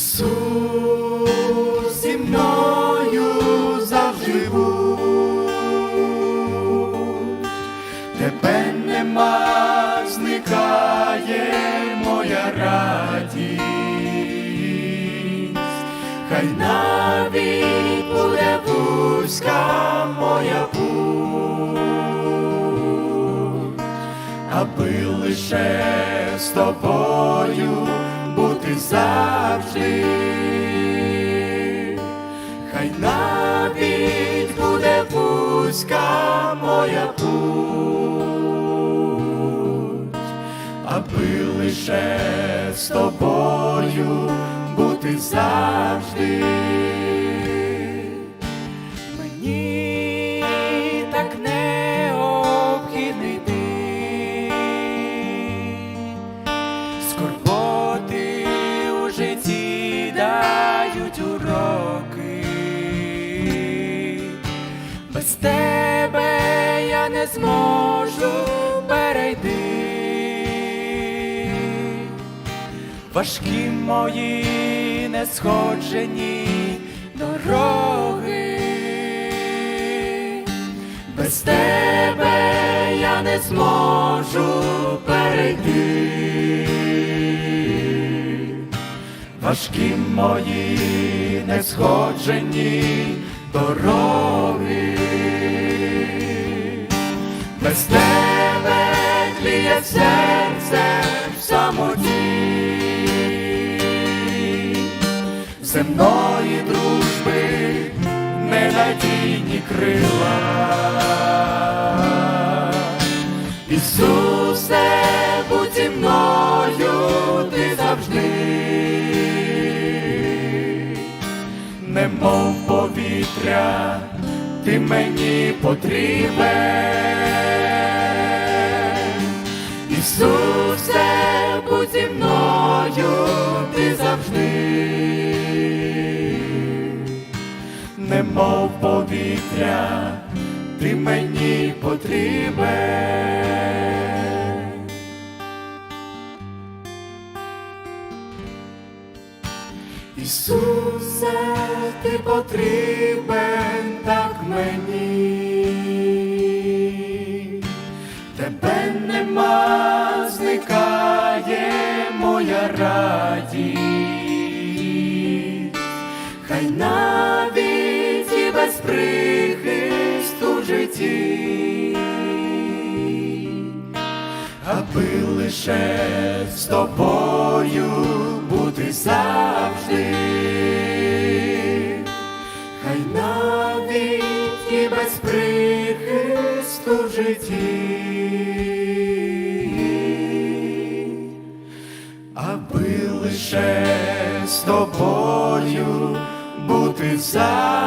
Ісус зі мною завжди був, тебе нема, зникає моя радість, хай навіть буде вузька моя путь, аби лише з тобою бути за завжди, хай навіть буде вузька моя путь, аби лише з тобою бути завжди. Не зможу перейти. Важкі мої несходжені дороги, без тебе я не зможу перейти. Важкі мої несходжені дороги, без тебе тліє серце в самоті земної дружби ненадійні крила. Ісусе, будь зі мною ти завжди, немов повітря, ти мені потрібен. Ісусе, будь зі мною ти завжди, немов повітря, ти мені потрібен. Ісусе, ти потрібен так мені, моя радість, хай навіть і без прихисту в житті, аби лише з тобою бути завжди, хай навіть і без прихисту в житті, з тобою бути завжди.